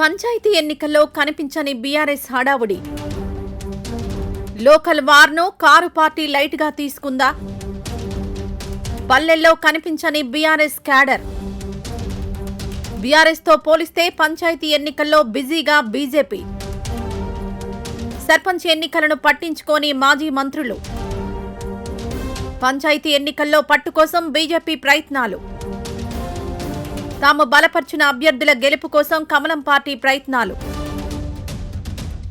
పంచాయతీ ఎన్నికల్లో కనిపించని బీఆర్ఎస్ హడావుడి. లోకల్ వార్ను కారు పార్టీ లైట్గా తీసుకుందా? పల్లెల్లో కనిపించని బీఆర్ఎస్ క్యాడర్. బీఆర్ఎస్తో పోలిస్తే పంచాయతీ ఎన్నికల్లో బిజీగా బీజేపీ. సర్పంచ్ ఎన్నికలను పట్టించుకోని మాజీ మంత్రులు. పంచాయతీ ఎన్నికల్లో పట్టు కోసం బీజేపీ ప్రయత్నాలు. తాము బలపర్చిన అభ్యర్థుల గెలుపు కోసం కమలం పార్టీ ప్రయత్నాలు.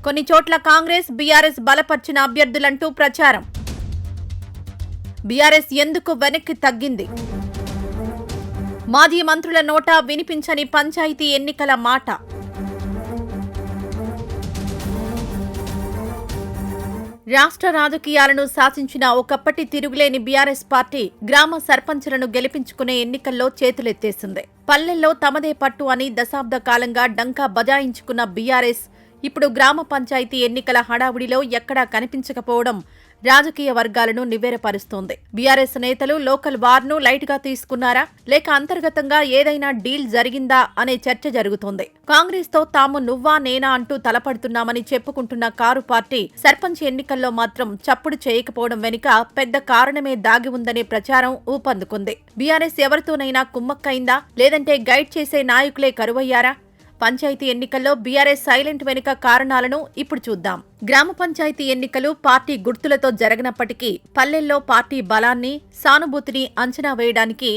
కొన్ని చోట్ల కాంగ్రెస్ బీఆర్ఎస్ బలపర్చిన అభ్యర్థులంటూ ప్రచారం. బీఆర్ఎస్ ఎందుకు వెనక్కి తగ్గింది? మాజీ మంత్రుల నోటా వినిపించని పంచాయతీ ఎన్నికల మాట. రాష్ట్ర రాజకీయాలను శాసించిన ఒకప్పటి తిరుగులేని బీఆర్ఎస్ పార్టీ గ్రామ సర్పంచ్లను గెలిపించుకునే ఎన్నికల్లో చేతులెత్తేసింది. పల్లెల్లో తమదే పట్టు అని దశాబ్ద కాలంగా డంకా బజాయించుకున్న బీఆర్ఎస్ ఇప్పుడు గ్రామ పంచాయతీ ఎన్నికల హడావుడిలో ఎక్కడా కనిపించకపోవడం రాజకీయ వర్గాలను నివేరపరుస్తోంది బీఆర్ఎస్ నేతలు లోకల్ వార్ను లైట్గా తీసుకున్నారా? లేక అంతర్గతంగా ఏదైనా డీల్ జరిగిందా అనే చర్చ జరుగుతోంది. కాంగ్రెస్తో తాము నువ్వా నేనా అంటూ తలపడుతున్నామని చెప్పుకుంటున్న కారు పార్టీ సర్పంచ్ ఎన్నికల్లో మాత్రం చప్పుడు చేయకపోవడం వెనుక పెద్ద కారణమే దాగి ఉందనే ప్రచారం ఊపందుకుంది. బీఆర్ఎస్ ఎవరితోనైనా కుమ్మక్కైందా? లేదంటే గైడ్ చేసే నాయకులే కరువయ్యారా? పంచాయతీ ఎన్నికల్లో బీఆర్ఎస్ సైలెంట్ వెనుక కారణాలను ఇప్పుడు చూద్దాం. గ్రామ పంచాయతీ ఎన్నికలు పార్టీ గుర్తులతో జరగనప్పటికీ పల్లెల్లో పార్టీ బలాన్ని సానుభూతిని అంచనా వేయడానికి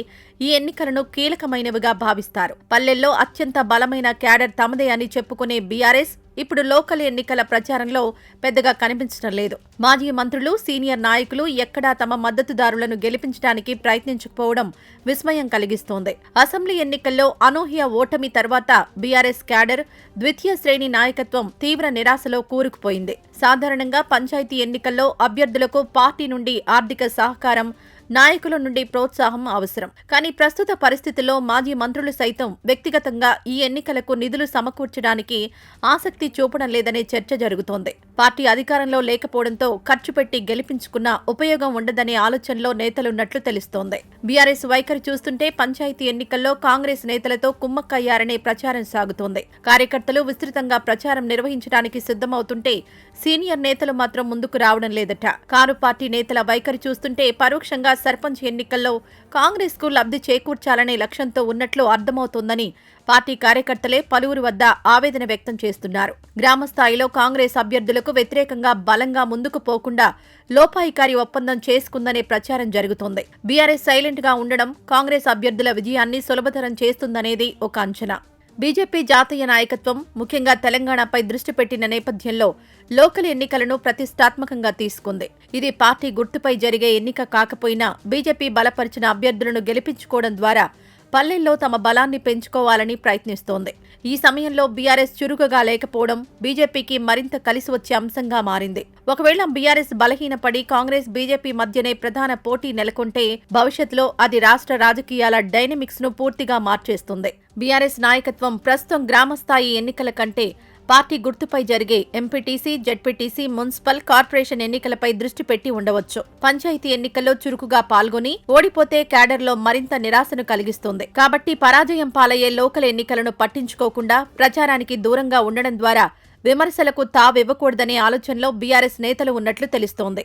ఈ ఎన్నికలను కీలకమైనవిగా భావిస్తారు. పల్లెల్లో అత్యంత బలమైన క్యాడర్ తమదే అని చెప్పుకునే బీఆర్ఎస్ ఇప్పుడు లోకల్ ఎన్నికల ప్రచారంలో పెద్దగా కనిపించడం లేదు. మాజీ మంత్రులు సీనియర్ నాయకులు ఎక్కడా తమ మద్దతుదారులను గెలిపించడానికి ప్రయత్నించకపోవడం విస్మయం కలిగిస్తోంది. అసెంబ్లీ ఎన్నికల్లో అనూహ్య ఓటమి తర్వాత బీఆర్ఎస్ క్యాడర్ ద్వితీయ శ్రేణి నాయకత్వం తీవ్ర నిరాశలో కూరుకుపోయింది. సాధారణంగా పంచాయతీ ఎన్నికల్లో అభ్యర్థులకు పార్టీ నుండి ఆర్థిక సహకారం నాయకుల నుండి ప్రోత్సాహం అవసరం. కానీ ప్రస్తుత పరిస్థితుల్లో మాజీ మంత్రులు సైతం వ్యక్తిగతంగా ఈ ఎన్నికలకు నిధులు సమకూర్చడానికి ఆసక్తి చూపడం లేదనే చర్చ జరుగుతోంది. పార్టీ అధికారంలో లేకపోవడంతో ఖర్చు పెట్టి గెలిపించుకున్న ఉపయోగం ఉండదనే ఆలోచనలో నేతలున్నట్లు తెలుస్తోంది. బీఆర్ఎస్ వైఖరి చూస్తుంటే పంచాయతీ ఎన్నికల్లో కాంగ్రెస్ నేతలతో కుమ్మక్కయ్యారనే ప్రచారం సాగుతోంది. కార్యకర్తలు విస్తృతంగా ప్రచారం నిర్వహించడానికి సిద్ధమవుతుంటే సీనియర్ నేతలు మాత్రం ముందుకు రావడం లేదట. కారు పార్టీ నేతల వైఖరి చూస్తుంటే పరోక్షంగా సర్పంచ్ ఎన్నికల్లో కాంగ్రెస్కు లబ్ధి చేకూర్చాలనే లక్ష్యంతో ఉన్నట్లు అర్థమవుతోందని పార్టీ కార్యకర్తలే పలువురు వద్ద ఆవేదన వ్యక్తం చేస్తున్నారు. గ్రామ స్థాయిలో కాంగ్రెస్ అభ్యర్థులకు వ్యతిరేకంగా బలంగా ముందుకు పోకుండా లోపాయికారి ఒప్పందం చేసుకుందనే ప్రచారం జరుగుతోంది. బీఆర్ఎస్ సైలెంట్గా ఉండడం కాంగ్రెస్ అభ్యర్థుల విజయాన్ని సులభతరం చేస్తుందనేది ఒక అంచనా. బీజేపీ జాతీయ నాయకత్వం ముఖ్యంగా తెలంగాణపై దృష్టి పెట్టిన నేపథ్యంలో లోకల్ ఎన్నికలను ప్రతిష్టాత్మకంగా తీసుకుంది. ఇది పార్టీ గుర్తుపై జరిగే ఎన్నిక కాకపోయినా బీజేపీ బలపరిచిన అభ్యర్థులను గెలిపించుకోవడం ద్వారా పల్లెల్లో తమ బలాన్ని పెంచుకోవాలని ప్రయత్నిస్తోంది. ఈ సమయంలో బీఆర్ఎస్ చురుకుగా లేకపోవడం బీజేపీకి మరింత కలిసి వచ్చే అంశంగా మారింది. ఒకవేళ బీఆర్ఎస్ బలహీనపడి కాంగ్రెస్ బీజేపీ మధ్యనే ప్రధాన పోటీ నెలకొంటే భవిష్యత్తులో అది రాష్ట్ర రాజకీయాల డైనమిక్స్ను పూర్తిగా మార్చేస్తుంది. బీఆర్ఎస్ నాయకత్వం ప్రస్తుతం గ్రామస్థాయి ఎన్నికల కంటే పార్టీ గుర్తుపై జరిగే ఎంపీటీసీ జడ్పీటీసీ మున్సిపల్ కార్పొరేషన్ ఎన్నికలపై దృష్టి పెట్టి ఉండవచ్చు. పంచాయతీ ఎన్నికల్లో చురుకుగా పాల్గొని ఓడిపోతే క్యాడర్లో మరింత నిరాశను కలిగిస్తుంది. కాబట్టి పరాజయం పాలయ్యే లోకల్ ఎన్నికలను పట్టించుకోకుండా ప్రచారానికి దూరంగా ఉండడం ద్వారా విమర్శలకు తావివ్వకూడదనే ఆలోచనలో బీఆర్ఎస్ నేతలు ఉన్నట్లు తెలుస్తోంది.